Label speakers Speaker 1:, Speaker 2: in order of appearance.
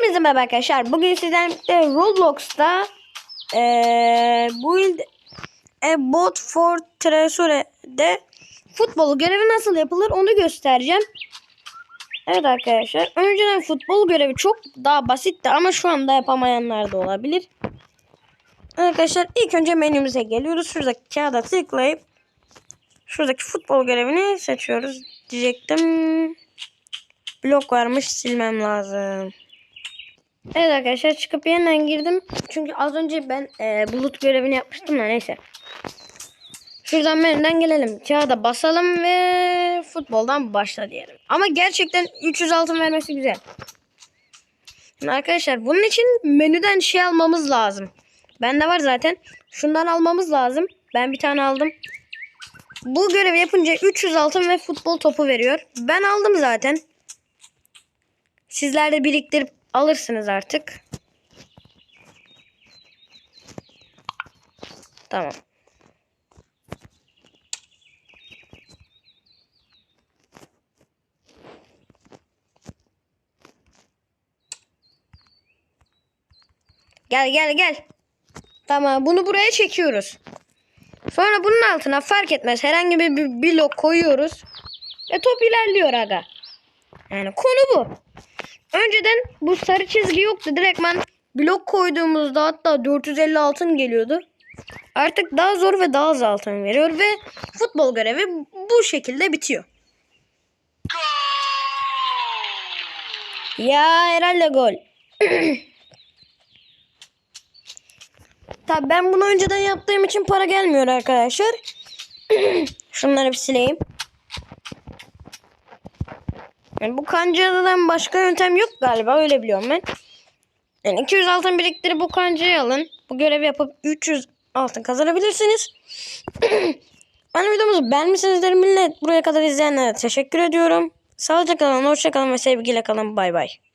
Speaker 1: Hepinize merhaba arkadaşlar. Bugün sizlerle birlikte Roblox'ta eee Build a Bot for Treasure'de futbol görevi nasıl yapılır onu göstereceğim. Evet arkadaşlar. Önceden futbol görevi çok daha basitti ama şu anda yapamayanlar da olabilir. Arkadaşlar ilk önce menümüze geliyoruz. Şuradaki kağıda tıklayıp şuradaki futbol görevini seçiyoruz diyecektim. Blok varmış silmem lazım. Evet arkadaşlar çıkıp yeniden girdim. Çünkü az önce ben e, bulut görevini yapmıştım da neyse. Şuradan menüden gelelim. Kağıda basalım ve futboldan başla diyelim. Ama gerçekten 300 altın vermesi güzel. Şimdi arkadaşlar bunun için menüden şey almamız lazım. Bende var zaten. Şundan almamız lazım. Ben bir tane aldım. Bu görevi yapınca 300 altın ve futbol topu veriyor. Ben aldım zaten. Sizler de biriktirip alırsınız artık. Tamam. Gel gel gel. Tamam bunu buraya çekiyoruz. Sonra bunun altına fark etmez herhangi bir blok koyuyoruz. Ve top ilerliyor aga. Yani konu bu. Önceden bu sarı çizgi yoktu. Direktmen blok koyduğumuzda hatta 450 altın geliyordu. Artık daha zor ve daha az altın veriyor ve futbol görevi bu şekilde bitiyor. Ya herhalde gol. Tabi ben bunu önceden yaptığım için para gelmiyor arkadaşlar. Şunları bir sileyim. Yani bu kancadan başka yöntem yok galiba öyle biliyorum ben. Yani 200 altın biriktirip bu kancayı alın. Bu görevi yapıp 300 altın kazanabilirsiniz. Bana videomuzu beğenmişsinizdir millet. Buraya kadar izleyenlere teşekkür ediyorum. Sağlıcakla kalın, hoşça kalın ve sevgiyle kalın. Bay bay.